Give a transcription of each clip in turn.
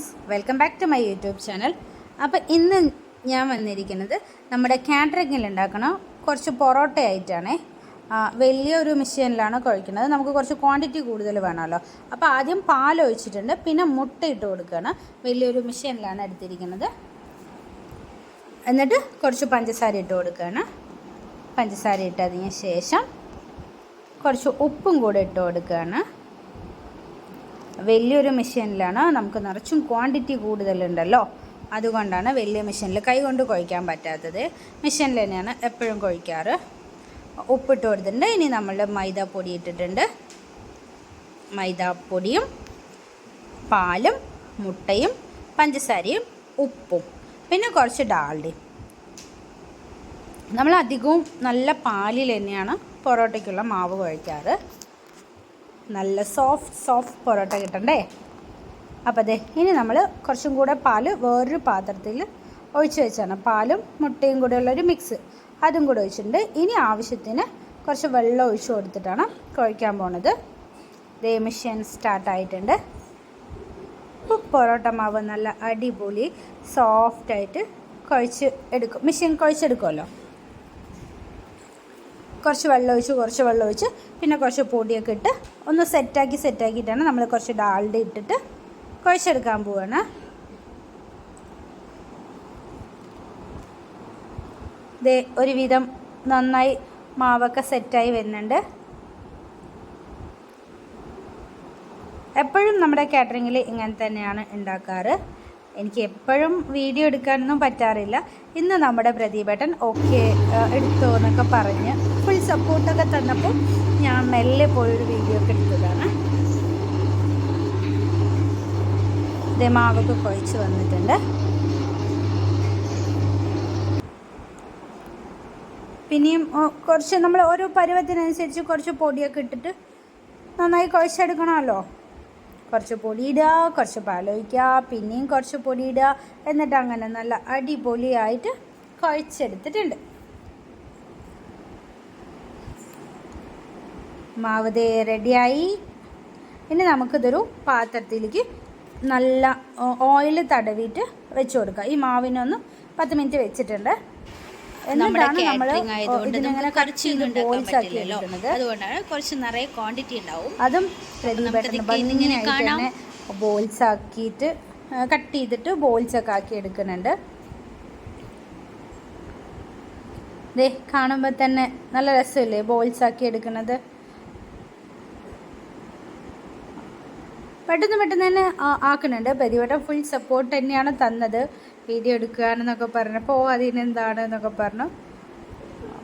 Friends welcome back to my YouTube channel അപ്പോൾ ഇന്ന് ഞാൻ വന്നിരിക്കുന്നത് നമ്മുടെ കാറ്ററിങ്ങിൽ ഉണ്ടാക്കണ കുറച്ച് പൊറോട്ട ആയിട്ടാണേ വലിയൊരു മെഷീനിലാണ് കുഴക്കുന്നത്. നമുക്ക് കുറച്ച് ക്വാണ്ടിറ്റി കൂടുതൽ വേണമല്ലോ. അപ്പോൾ ആദ്യം പാൽ ഒഴിച്ചിട്ടുണ്ട്. പിന്നെ മുട്ട ഇട്ട് കൊടുക്കുകയാണ്. വലിയൊരു മെഷീനിലാണ് എടുത്തിരിക്കുന്നത്. എന്നിട്ട് കുറച്ച് പഞ്ചസാര ഇട്ട് കൊടുക്കുകയാണ്. പഞ്ചസാര ഇട്ടതിന് ശേഷം കുറച്ച് ഉപ്പും കൂടെ ഇട്ട് കൊടുക്കുകയാണ്. വലിയൊരു മെഷീനിലാണ്. നമുക്ക് നിറച്ചും ക്വാണ്ടിറ്റി കൂടുതലുണ്ടല്ലോ. അതുകൊണ്ടാണ് വലിയ മെഷീനിൽ കൈ കൊണ്ട് കുഴയ്ക്കാൻ പറ്റാത്തത്. മെഷീനിൽ തന്നെയാണ് എപ്പോഴും കുഴയ്ക്കാറ് ഉപ്പിട്ട് കൊടുത്തിട്ടുണ്ട്. ഇനി നമ്മൾ മൈദാപ്പൊടി ഇട്ടിട്ടുണ്ട്. മൈദാപ്പൊടിയും പാലും മുട്ടയും പഞ്ചസാരയും ഉപ്പും പിന്നെ കുറച്ച് ഡാൽഡയും. നമ്മൾ അധികവും നല്ല പാലിൽ തന്നെയാണ് പൊറോട്ടയ്ക്കുള്ള മാവ് കുഴയ്ക്കാറ് നല്ല സോഫ്റ്റ് സോഫ്റ്റ് പൊറോട്ട കിട്ടണ്ടേ? അപ്പോൾ അതെ ഇനി നമ്മൾ കുറച്ചും കൂടെ പാൽ വേറൊരു പാത്രത്തിൽ ഒഴിച്ച് വെച്ചാണ്. പാലും മുട്ടയും കൂടെ ഉള്ളൊരു മിക്സ് അതും കൂടെ ഒഴിച്ചിട്ടുണ്ട്. ഇനി ആവശ്യത്തിന് കുറച്ച് വെള്ളം ഒഴിച്ച് കൊടുത്തിട്ടാണ് കുഴയ്ക്കാൻ പോണത്. ദേ മിഷ്യൻ സ്റ്റാർട്ടായിട്ടുണ്ട് പൊറോട്ട മാവ് നല്ല അടിപൊളി സോഫ്റ്റായിട്ട് കുഴച്ച് എടുക്കും. മിഷ്യൻ കുഴച്ചെടുക്കുമല്ലോ കുറച്ച് വെള്ളം ഒഴിച്ച് കുറച്ച് വെള്ളം ഒഴിച്ച് പിന്നെ കുറച്ച് പൊടിയൊക്കെ ഇട്ട് ഒന്ന് സെറ്റാക്കി സെറ്റാക്കിയിട്ടാണ് നമ്മൾ കുറച്ച് ഡാൽഡ ഇട്ടിട്ട് കുഴച്ചെടുക്കാൻ പോവാണ്. ഇത് ഒരുവിധം നന്നായി മാവൊക്കെ സെറ്റായി വരുന്നുണ്ട്. എപ്പോഴും നമ്മുടെ കാറ്ററിങ്ങിൽ ഇങ്ങനെ തന്നെയാണ് ഉണ്ടാക്കാറ്. എനിക്ക് എപ്പോഴും വീഡിയോ എടുക്കാനൊന്നും പറ്റാറില്ല. ഇന്ന് നമ്മുടെ പ്രദീപേട്ടൻ ഓക്കെ എടുത്തോ എന്നൊക്കെ പറഞ്ഞ് സപ്പോർട്ടൊക്കെ തന്നപ്പോൾ ഞാൻ മെല്ലെ പോയൊരു വീഡിയോ ഒക്കെ എടുത്തതാണ്. ദമാവൊക്കെ മാവൊക്കെ കുഴച്ച് വന്നിട്ടുണ്ട്. പിന്നെയും കുറച്ച് നമ്മൾ ഓരോ പരുവത്തിനനുസരിച്ച് കുറച്ച് പൊടിയൊക്കെ ഇട്ടിട്ട് നന്നായി കുഴച്ചെടുക്കണമല്ലോ. കുറച്ച് പൊടി ഇടുക കുറച്ച് പാലൊഴിക്കുക പിന്നെയും കുറച്ച് പൊടി ഇടുക എന്നിട്ട് അങ്ങനെ നല്ല അടിപൊളിയായിട്ട് കുഴച്ചെടുത്തിട്ടുണ്ട്. മാവ് ദേ റെഡിയായി. ഇനി നമുക്കിതൊരു പാത്രത്തിലേക്ക് നല്ല ഓയിൽ തടവിയിട്ട് വെച്ച് കൊടുക്കുക ഈ മാവിനൊന്ന് പത്ത് മിനിറ്റ് വെച്ചിട്ടുണ്ട്. എന്നിട്ടാണ് നമ്മൾ ഇതിനിങ്ങനെ കട്ട് ബോൾസ് ആക്കി എടുക്കുന്നത് അതുകൊണ്ടാണ് കുറച്ച് നിറയെ ക്വാണ്ടിറ്റി ഉണ്ടാവും. അതും ഭംഗിയായിട്ട് ബോൾസ് ആക്കിയിട്ട് കട്ട് ചെയ്തിട്ട് ബോൾസ് ഒക്കെ ആക്കി എടുക്കുന്നുണ്ട്. ദേ കാണുമ്പോൾ തന്നെ നല്ല രസമില്ലേ ബോൾസ് ആക്കി എടുക്കുന്നത്? പെട്ടെന്ന് പെട്ടെന്ന് തന്നെ ആക്കുന്നുണ്ട്. പ്രതിവട്ടം ഫുൾ സപ്പോർട്ട് തന്നെയാണ് തന്നത്. വീഡിയോ എടുക്കുകയാണെന്നൊക്കെ പറഞ്ഞപ്പോൾ ഓ അതിനെന്താണ് എന്നൊക്കെ പറഞ്ഞു.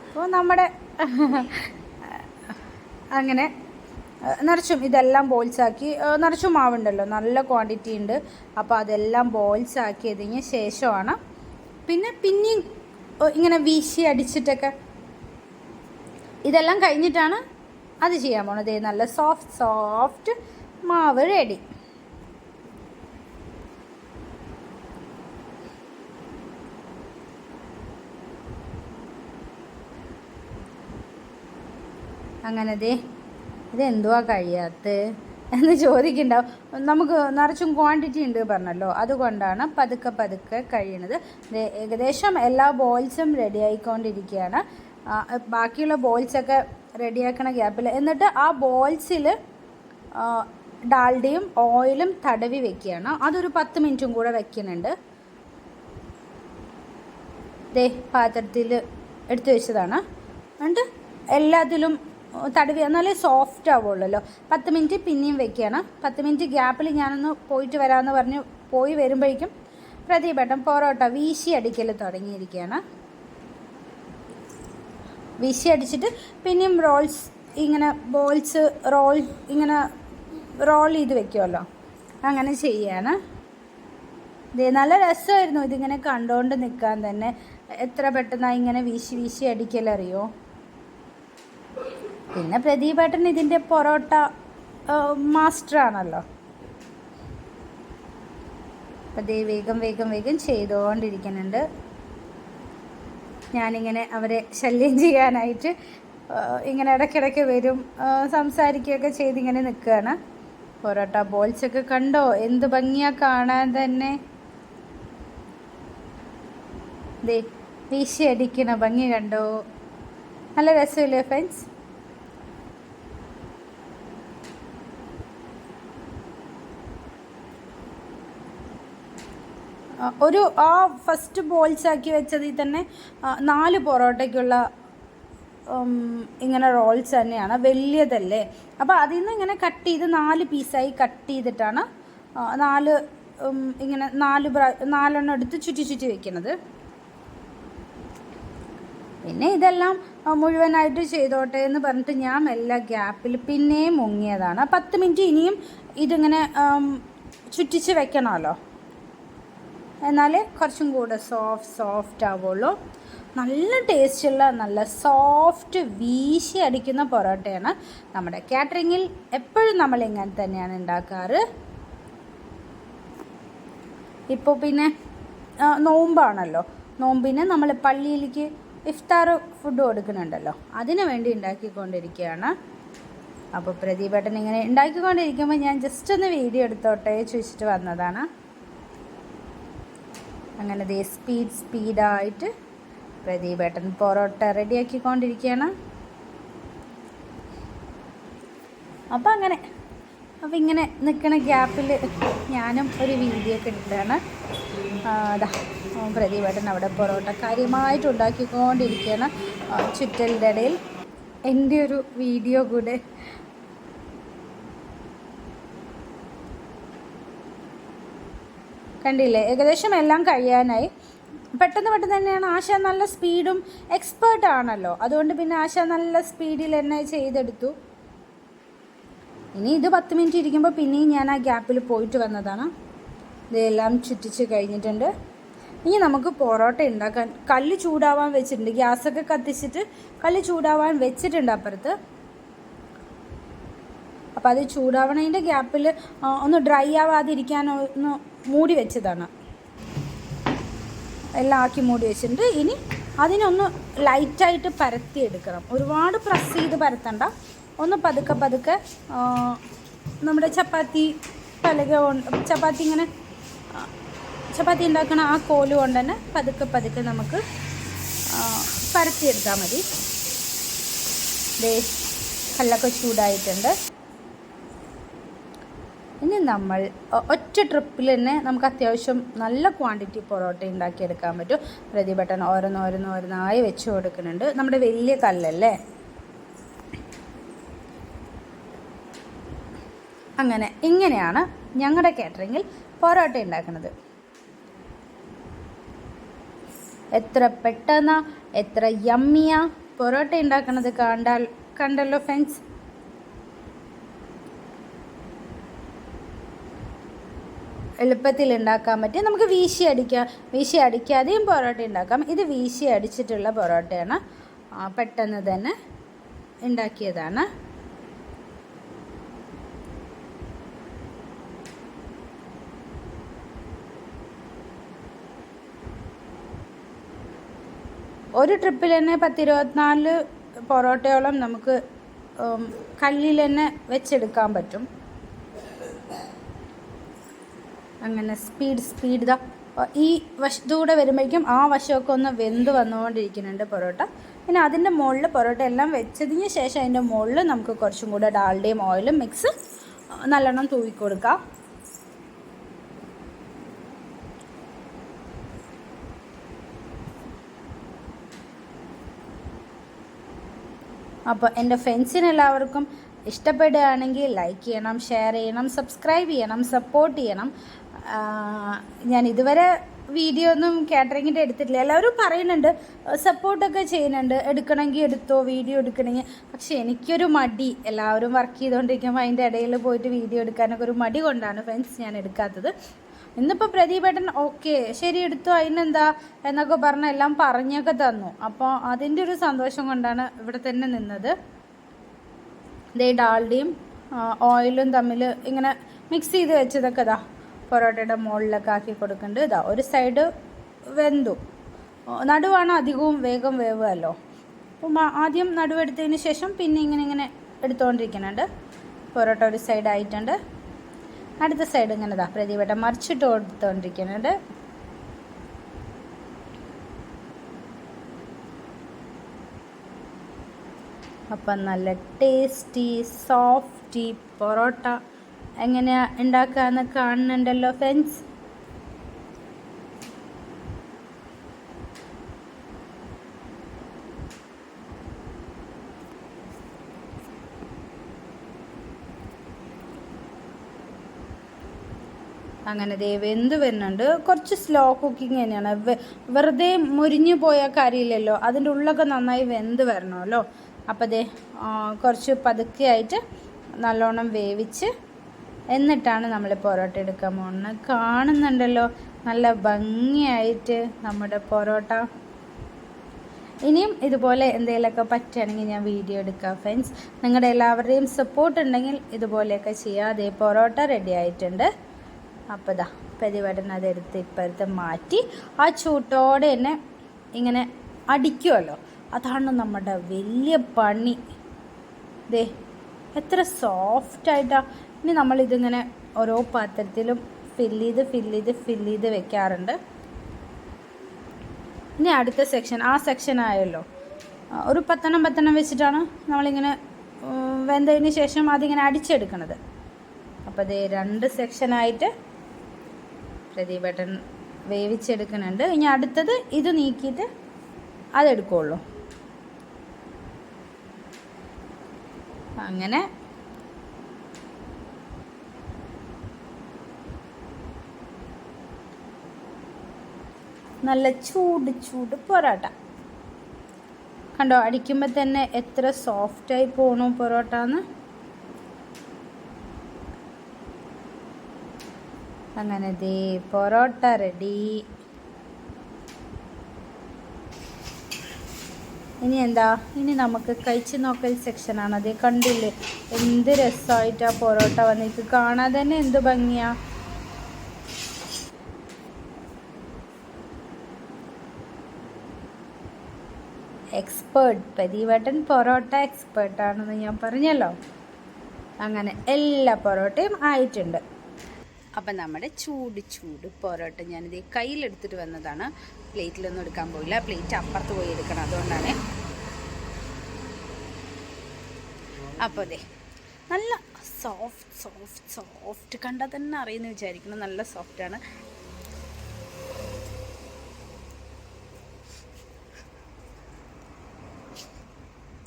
അപ്പോൾ നമ്മുടെ അങ്ങനെ നിറച്ചും ഇതെല്ലാം ബോൾസാക്കി നിറച്ചും മാവുണ്ടല്ലോ. നല്ല ക്വാണ്ടിറ്റി ഉണ്ട്. അപ്പോൾ അതെല്ലാം ബോൾസാക്കിയതിന് ശേഷമാണ്. പിന്നെ പിന്നെയും ഇങ്ങനെ വീശി അടിച്ചിട്ടൊക്കെ. ഇതെല്ലാം കഴിഞ്ഞിട്ടാണ് അത് ചെയ്യാൻ പോണത്. നല്ല സോഫ്റ്റ് സോഫ്റ്റ് മാവ് റെഡി അങ്ങനെ ദേ ഇതെന്തുവാ കഴിയാത്ത എന്ന് ചോദിക്കുന്നുണ്ടാവും. നമുക്ക് നിറച്ചും ക്വാണ്ടിറ്റി ഉണ്ട് പറഞ്ഞല്ലോ. അതുകൊണ്ടാണ് പതുക്കെ പതുക്കെ കഴിയണത്. ഏകദേശം എല്ലാ ബോൾസും റെഡി ആയിക്കൊണ്ടിരിക്കുകയാണ്. ബാക്കിയുള്ള ബോൾസൊക്കെ റെഡിയാക്കണ ഗ്യാപ്പിൽ എന്നിട്ട് ആ ബോൾസിൽ ഡാൽഡയും ഓയിലും തടവി വെക്കുകയാണ്. അതൊരു പത്ത് മിനിറ്റും കൂടെ വെക്കുന്നുണ്ട്. ദേ പാത്രത്തിൽ എടുത്തു വെച്ചതാണ്. എന്നിട്ട് എല്ലാത്തിലും തടവി എന്നാലേ സോഫ്റ്റ് ആവുള്ളല്ലോ. പത്ത് മിനിറ്റ് പിന്നെയും വെക്കുകയാണ്. പത്ത് മിനിറ്റ് ഗ്യാപ്പിൽ ഞാനൊന്ന് പോയിട്ട് വരാമെന്ന് പറഞ്ഞ് പോയി വരുമ്പോഴേക്കും പ്രദീപേട്ടൻ പൊറോട്ട വീശി അടിക്കൽ തുടങ്ങിയിരിക്കുകയാണ്. വീശി അടിച്ചിട്ട് പിന്നെയും റോൾസ് ഇങ്ങനെ ബോൾസ് റോൾ ഇങ്ങനെ റോൾ ചെയ്ത് വെക്കുമല്ലോ അങ്ങനെ ചെയ്യാണ്. നല്ല രസമായിരുന്നു ഇതിങ്ങനെ കണ്ടുകൊണ്ട് നിൽക്കാൻ തന്നെ. എത്ര പെട്ടെന്നാണ് ഇങ്ങനെ വീശി വീശി അടിക്കലറിയോ പിന്നെ പ്രദീപേട്ടൻ ഇതിന്റെ പൊറോട്ട മാസ്റ്ററാണല്ലോ. അപ്പം ദേ വേഗം വേഗം വേഗം ചെയ്തുകൊണ്ടിരിക്കുന്നുണ്ട് ഞാനിങ്ങനെ അവരെ ശല്യം ചെയ്യാനായിട്ട് ഇങ്ങനെ ഇടയ്ക്കിടയ്ക്ക് വരും സംസാരിക്കുകയൊക്കെ ചെയ്തിങ്ങനെ നിൽക്കുകയാണ് പൊറോട്ട ബോൾസ് ഒക്കെ കണ്ടോ? എന്ത് ഭംഗിയാ കാണാൻ തന്നെ. ദേ വീശി അടിക്കണ ഭംഗി കണ്ടോ? നല്ല രസമില്ലേ ഫ്രണ്ട്സ് ഒരു ആ ഫസ്റ്റ് ബോൾസ് ആക്കി വെച്ചതിൽ തന്നെ നാല് പൊറോട്ടയ്ക്കുള്ള ഇങ്ങനെ റോൾസ് തന്നെയാണ്. വലിയതല്ലേ? അപ്പോൾ അതിൽ നിന്ന് ഇങ്ങനെ കട്ട് ചെയ്ത് നാല് പീസായി കട്ട് ചെയ്തിട്ടാണ് നാല് ഇങ്ങനെ നാല് നാലെണ്ണം എടുത്ത് ചുറ്റി ചുറ്റി വെക്കുന്നത്. പിന്നെ ഇതെല്ലാം മുഴുവനായിട്ട് ചെയ്തോട്ടെ എന്ന് പറഞ്ഞിട്ട് ഞാൻ എല്ലാ ഗ്യാപ്പിൽ പിന്നെയും മുങ്ങിയതാണ്. പത്ത് മിനിറ്റ് ഇനിയും ഇതിങ്ങനെ ചുറ്റിച്ച് വെക്കണമല്ലോ. എന്നാൽ കുറച്ചും കൂടെ സോഫ്റ്റ് സോഫ്റ്റ് ആവുള്ളൂ. നല്ല ടേസ്റ്റുള്ള നല്ല സോഫ്റ്റ് വീശി അടിക്കുന്ന പൊറോട്ടയാണ് നമ്മുടെ കാറ്ററിങ്ങിൽ എപ്പോഴും നമ്മൾ ഇങ്ങനെ തന്നെയാണ് ഉണ്ടാക്കാറ്. ഇപ്പോൾ പിന്നെ നോമ്പാണല്ലോ. നോമ്പിന് നമ്മൾ പള്ളിയിലേക്ക് ഇഫ്താർ ഫുഡ് കൊടുക്കുന്നുണ്ടല്ലോ. അതിനു വേണ്ടി ഉണ്ടാക്കിക്കൊണ്ടിരിക്കുകയാണ്. അപ്പോൾ പ്രദീപേട്ടൻ ഇങ്ങനെ ഉണ്ടാക്കിക്കൊണ്ടിരിക്കുമ്പോൾ ഞാൻ ജസ്റ്റ് ഒന്ന് വീഡിയോ എടുത്തോട്ടെ ചോദിച്ചിട്ട് വന്നതാണ്. അങ്ങനെ ദേ സ്പീഡ് സ്പീഡായിട്ട് പ്രദീപേട്ടൻ പൊറോട്ട റെഡിയാക്കിക്കൊണ്ടിരിക്കുകയാണ്. അപ്പം അങ്ങനെ അപ്പം ഇങ്ങനെ നിൽക്കുന്ന ഗ്യാപ്പിൽ ഞാനും ഒരു വീഡിയോ ഒക്കെ എടുത്തതാണ് അതാ പ്രദീപേട്ടൻ അവിടെ പൊറോട്ട കാര്യമായിട്ട് ഉണ്ടാക്കിക്കൊണ്ടിരിക്കുകയാണ് ചുറ്റലിന്റെ ഇടയിൽ. എന്റെ ഒരു വീഡിയോ കൂടെ. കണ്ടില്ലേ? ഏകദേശം എല്ലാം കഴിയാനായി. പെട്ടെന്ന് പെട്ടെന്ന് തന്നെയാണ് ആശ നല്ല സ്പീഡും എക്സ്പേർട്ട് ആണല്ലോ. അതുകൊണ്ട് പിന്നെ ആശ നല്ല സ്പീഡിൽ തന്നെ ചെയ്തെടുത്തു. ഇനി ഇത് പത്ത് മിനിറ്റ് ഇരിക്കുമ്പോൾ പിന്നെയും ഞാൻ ആ ഗ്യാപ്പിൽ പോയിട്ട് വന്നതാണ്. ഇതെല്ലാം ചുറ്റിച്ച് കഴിഞ്ഞിട്ടുണ്ട്. ഇനി നമുക്ക് പൊറോട്ട ഉണ്ടാക്കാൻ കല്ല് ചൂടാവാൻ വെച്ചിട്ടുണ്ട്. ഗ്യാസൊക്കെ കത്തിച്ചിട്ട് കല്ല് ചൂടാവാൻ വെച്ചിട്ടുണ്ട് അപ്പുറത്ത്. അപ്പോൾ അത് ചൂടാവണതിന്റെ ഗ്യാപ്പിൽ ഒന്ന് ഡ്രൈ ആവാതിരിക്കാൻ ഒന്ന് മൂടി വെച്ചതാണ്. എല്ലാം ആക്കി മൂടി വെച്ചിട്ടുണ്ട്. ഇനി അതിനൊന്ന് ലൈറ്റായിട്ട് പരത്തി എടുക്കണം. ഒരുപാട് പ്രസ് ചെയ്ത് പരത്തണ്ട. ഒന്ന് പതുക്കെ പതുക്കെ നമ്മുടെ ചപ്പാത്തി പലക ചപ്പാത്തി ഇങ്ങനെ ചപ്പാത്തി ഉണ്ടാക്കണ ആ കോൽ കൊണ്ട് തന്നെ പതുക്കെ പതുക്കെ നമുക്ക് പരത്തിയെടുത്താൽ മതി. ദേ കല്ലൊക്കെ ചൂടായിട്ടുണ്ട്. ഇനി നമ്മൾ ഒറ്റ ട്രിപ്പിൽ തന്നെ നമുക്ക് അത്യാവശ്യം നല്ല ക്വാണ്ടിറ്റി പൊറോട്ട ഉണ്ടാക്കിയെടുക്കാൻ പറ്റും. പ്രതിഭട്ടൻ ഓരോന്ന് ഓരോന്നോരോന്നോരോന്നായി വെച്ച് കൊടുക്കുന്നുണ്ട്. നമ്മുടെ വലിയ കല്ലല്ലേ? അങ്ങനെ ഇങ്ങനെയാണ് ഞങ്ങളുടെ കാറ്ററിങ്ങിൽ പൊറോട്ട ഉണ്ടാക്കുന്നത്. എത്ര പെട്ടെന്ന എത്ര യമ്മിയ പൊറോട്ട ഉണ്ടാക്കുന്നത് കണ്ടാൽ കണ്ടല്ലോ ഫ്രണ്ട്സ് എളുപ്പത്തിൽ ഉണ്ടാക്കാൻ പറ്റും നമുക്ക് വീശി അടിക്കാം. വീശി അടിക്കാതെയും പൊറോട്ട ഉണ്ടാക്കാം. ഇത് വീശി അടിച്ചിട്ടുള്ള പൊറോട്ടയാണ്. പെട്ടെന്ന് തന്നെ ഉണ്ടാക്കിയതാണ്. ഒരു ട്രിപ്പിൽ തന്നെ പത്തിരുപത്തിനാല് പൊറോട്ടയോളം നമുക്ക് കല്ലിൽ തന്നെ വെച്ചെടുക്കാൻ പറ്റും. അങ്ങനെ സ്പീഡ് സ്പീഡ് ഇതാ. ഈ വശത്തൂടെ വരുമ്പോഴേക്കും ആ വശമൊക്കെ ഒന്ന് വെന്ത് വന്നുകൊണ്ടിരിക്കുന്നുണ്ട് പൊറോട്ട. പിന്നെ അതിന്റെ മുകളിൽ പൊറോട്ട എല്ലാം വെച്ചതിന് ശേഷം അതിന്റെ മുകളിൽ നമുക്ക് കുറച്ചും കൂടെ ഡാൽഡയും ഓയിലും മിക്സ് നല്ലോണം തൂവി കൊടുക്കാം. അപ്പോൾ എന്റെ ഫ്രണ്ട്സിനെല്ലാവർക്കും ഇഷ്ടപ്പെടുകയാണെങ്കിൽ ലൈക്ക് ചെയ്യണം ഷെയർ ചെയ്യണം സബ്സ്ക്രൈബ് ചെയ്യണം സപ്പോർട്ട് ചെയ്യണം. ഞാൻ ഇതുവരെ വീഡിയോ ഒന്നും കാറ്ററിങ്ങിന്റെ എടുത്തിട്ടില്ല. എല്ലാവരും പറയുന്നുണ്ട് സപ്പോർട്ടൊക്കെ ചെയ്യുന്നുണ്ട്. എടുക്കണമെങ്കിൽ എടുത്തോ വീഡിയോ എടുക്കണമെങ്കിൽ. പക്ഷേ എനിക്കൊരു മടി. എല്ലാവരും വർക്ക് ചെയ്തുകൊണ്ടിരിക്കുമ്പോൾ അതിന്റെ ഇടയിൽ പോയിട്ട് വീഡിയോ എടുക്കാനൊക്കെ ഒരു മടി കൊണ്ടാണ് ഫ്രണ്ട്സ് ഞാൻ എടുക്കാത്തത്. ഇന്നിപ്പോൾ പ്രദീപേട്ടൻ ഓക്കെ ശരി എടുത്തു അതിനെന്താ? എന്നൊക്കെ പറഞ്ഞ് എല്ലാം പറഞ്ഞൊക്കെ തന്നു. അപ്പോൾ അതിന്റെ ഒരു സന്തോഷം കൊണ്ടാണ് ഇവിടെ തന്നെ നിന്നത്. ഇതേ ഡാൽഡയും ഓയിലും തമ്മിൽ ഇങ്ങനെ മിക്സ് ചെയ്ത് വെച്ചതൊക്കെ ഇതാ പൊറോട്ടയുടെ മുകളിലൊക്കെ ആക്കി കൊടുക്കുന്നുണ്ട് ഇതാ ഒരു സൈഡ് വെന്തു. നടുവാണ് അധികവും വേഗം വേവുമല്ലോ അപ്പം ആദ്യം നടുവെടുത്തതിന് ശേഷം പിന്നെ ഇങ്ങനെ ഇങ്ങനെ എടുത്തുകൊണ്ടിരിക്കുന്നുണ്ട് പൊറോട്ട ഒരു സൈഡ് ആയിട്ടുണ്ട്. അടുത്ത സൈഡ് ഇങ്ങനെ ഇതാ പ്രതിവട്ടം മറിച്ചിട്ട് കൊടുത്തോണ്ടിരിക്കുന്നുണ്ട്. അപ്പം നല്ല ടേസ്റ്റി സോഫ്റ്റി പൊറോട്ട. എങ്ങനെയാ ഉണ്ടാക്കാന്ന് കാണുന്നുണ്ടല്ലോ ഫ്രണ്ട്സ് അങ്ങനെ ദേ വെന്ത് വരുന്നുണ്ട്. കുറച്ച് സ്ലോ കുക്കിംഗ് തന്നെയാണ്. വെറുതെ മുരിഞ്ഞു പോയ കാര്യമില്ലല്ലോ. അതിന്റെ ഉള്ളൊക്കെ നന്നായി വെന്ത് വരണമല്ലോ. അപ്പോൾ ദേ കുറച്ച് പതുക്കെ ആയിട്ട് നല്ലോണം വേവിച്ച് എന്നിട്ടാണ് നമ്മൾ പൊറോട്ട എടുക്കാൻ പോകുന്നത് കാണുന്നുണ്ടല്ലോ നല്ല ഭംഗിയായിട്ട് നമ്മുടെ പൊറോട്ട. ഇനിയും ഇതുപോലെ എന്തെങ്കിലുമൊക്കെ പറ്റുകയാണെങ്കിൽ ഞാൻ വീഡിയോ എടുക്കാം ഫ്രണ്ട്സ് നിങ്ങളുടെ എല്ലാവരുടെയും സപ്പോർട്ട് ഉണ്ടെങ്കിൽ ഇതുപോലെയൊക്കെ ചെയ്യാം. അതേ പൊറോട്ട റെഡി ആയിട്ടുണ്ട്. അപ്പോൾ ഇതാ പരിപാടിന് അതെടുത്ത് ഇപ്പോഴത്തെ മാറ്റി ആ ചൂട്ടോടെ തന്നെ ഇങ്ങനെ അടിക്കുമല്ലോ അതാണ് നമ്മുടെ വലിയ പണി. ദേ എത്ര സോഫ്റ്റായിട്ടാണ് ഇനി നമ്മളിതിങ്ങനെ ഓരോ പാത്രത്തിലും ഫില്ല് ചെയ്ത് ഫില്ല് ചെയ്ത് ഫില്ല് ചെയ്ത് വെക്കാറുണ്ട്. ഇനി അടുത്ത സെക്ഷൻ ആ സെക്ഷൻ ആയല്ലോ. ഒരു പത്തെണ്ണം പത്തെണ്ണം വെച്ചിട്ടാണ് നമ്മളിങ്ങനെ വെന്തതിന് ശേഷം അതിങ്ങനെ അടിച്ചെടുക്കണത്. അപ്പോൾ അത് രണ്ട് സെക്ഷനായിട്ട് പ്രദീപേട്ടൻ വേവിച്ചെടുക്കുന്നുണ്ട് ഇനി അടുത്തത് ഇത് നീക്കിയിട്ട് അതെടുക്കുള്ളൂ. അങ്ങനെ. നല്ല ചൂട് ചൂട് പൊറോട്ട. കണ്ടോ അടിക്കുമ്പോൾ തന്നെ എത്ര സോഫ്റ്റായി പോണു പൊറോട്ട എന്ന് അങ്ങനെ ദേ പൊറോട്ട റെഡി ഇനി എന്താ ഇനി നമുക്ക് കഴിച്ച് നോക്കൽ സെക്ഷനാണ് അതേ കണ്ടില്ലേ? എന്ത് രസമായിട്ടാ പൊറോട്ട വന്നിട്ട് കാണാൻ തന്നെ എന്ത് ഭംഗിയാ. എക്സ്പേർട്ട് പതിവട്ടൻ പൊറോട്ട എക്സ്പേർട്ടാണെന്ന് ഞാൻ പറഞ്ഞല്ലോ. അങ്ങനെ എല്ലാ പൊറോട്ടയും ആയിട്ടുണ്ട്. അപ്പം നമ്മുടെ ചൂട് ചൂട് പൊറോട്ട ഞാനിത് കയ്യിലെടുത്തിട്ട് വന്നതാണ്. പ്ലേറ്റിലൊന്നും എടുക്കാൻ പോയില്ല. പ്ലേറ്റ് അപ്പുറത്ത് പോയി എടുക്കണം. അതുകൊണ്ടാണ്. അപ്പോൾ അതെ നല്ല സോഫ്റ്റ് സോഫ്റ്റ് സോഫ്റ്റ് കണ്ടാൽ തന്നെ അറിയുന്നു വിചാരിക്കണം നല്ല സോഫ്റ്റാണ്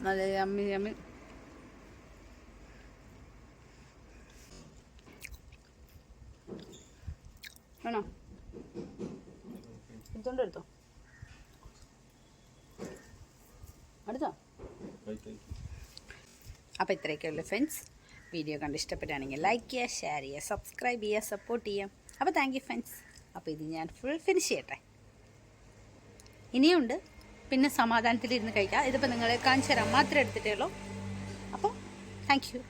നല്ല അമ്മി യമ്മി വേണോ എടുത്തോണ്ട് എടുത്തോ. അടുത്തോ? അപ്പോൾ ഇത്രയൊക്കെ ഉള്ളൂ ഫ്രണ്ട്സ് വീഡിയോ കണ്ട് ഇഷ്ടപ്പെടുകയാണെങ്കിൽ ലൈക്ക് ചെയ്യുക ഷെയർ ചെയ്യുക സബ്സ്ക്രൈബ് ചെയ്യുക സപ്പോർട്ട് ചെയ്യുക. അപ്പോൾ താങ്ക് യു ഫ്രണ്ട്സ് അപ്പോൾ ഇത് ഞാൻ ഫുൾ ഫിനിഷ് ചെയ്യട്ടെ. ഇനിയുണ്ട്. പിന്നെ സമാധാനത്തിലിരുന്ന് കഴിക്കാം. ഇതിപ്പോൾ നിങ്ങളെ കാണിച്ചു തരാൻ മാത്രമേ എടുത്തിട്ടേ അപ്പോൾ താങ്ക് യു